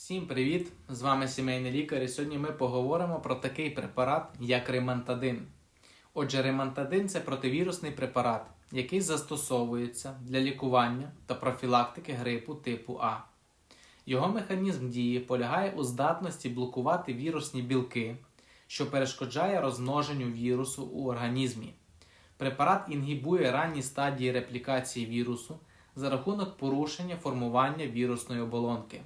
Всім привіт! З вами сімейний лікар. І сьогодні ми поговоримо про такий препарат, як ремантадин. Отже, ремантадин це противірусний препарат, який застосовується для лікування та профілактики грипу типу А. Його механізм дії полягає у здатності блокувати вірусні білки, що перешкоджає розмноженню вірусу у організмі. Препарат інгібує ранні стадії реплікації вірусу за рахунок порушення формування вірусної оболонки.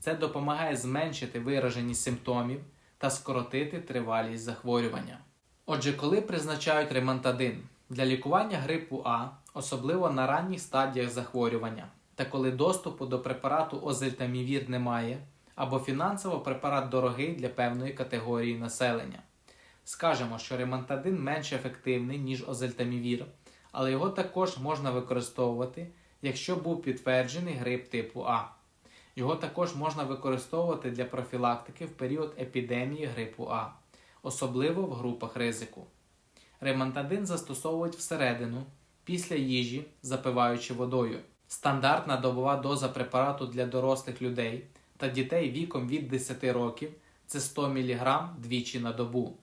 Це допомагає зменшити вираженість симптомів та скоротити тривалість захворювання. Отже, коли призначають ремантадин для лікування грипу А, особливо на ранніх стадіях захворювання, та коли доступу до препарату озельтамівір немає, або фінансово препарат дорогий для певної категорії населення. Скажемо, що ремантадин менш ефективний, ніж озельтамівір, але його також можна використовувати, якщо був підтверджений грип типу А. Його також можна використовувати для профілактики в період епідемії грипу А, особливо в групах ризику. Ремантадин застосовують всередину, після їжі, запиваючи водою. Стандартна добова доза препарату для дорослих людей та дітей віком від 10 років це 100 мг двічі на добу.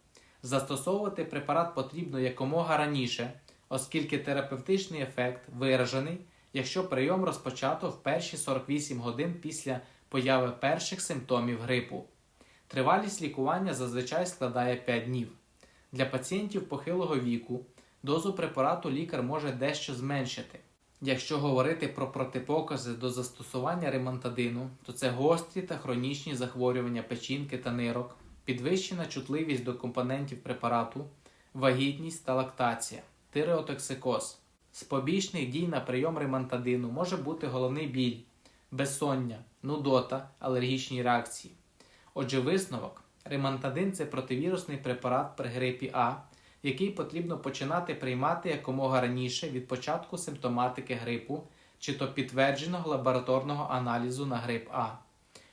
Застосовувати препарат потрібно якомога раніше, оскільки терапевтичний ефект виражений якщо прийом розпочато в перші 48 годин після появи перших симптомів грипу. Тривалість лікування зазвичай складає 5 днів. Для пацієнтів похилого віку дозу препарату лікар може дещо зменшити. Якщо говорити про протипокази до застосування ремантадину, то це гострі та хронічні захворювання печінки та нирок, підвищена чутливість до компонентів препарату, вагітність та лактація, тиреотоксикоз. З побічних дій на прийом ремантадину може бути головний біль, безсоння, нудота, алергічні реакції. Отже, висновок: ремантадин це противірусний препарат при грипі А, який потрібно починати приймати якомога раніше від початку симптоматики грипу чи то підтвердженого лабораторного аналізу на грип А.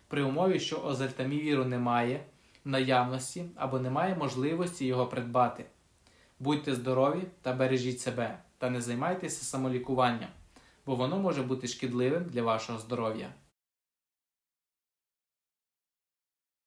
При умові, що озельтамівіру немає наявності або немає можливості його придбати. Будьте здорові та бережіть себе та не займайтеся самолікуванням, бо воно може бути шкідливим для вашого здоров'я.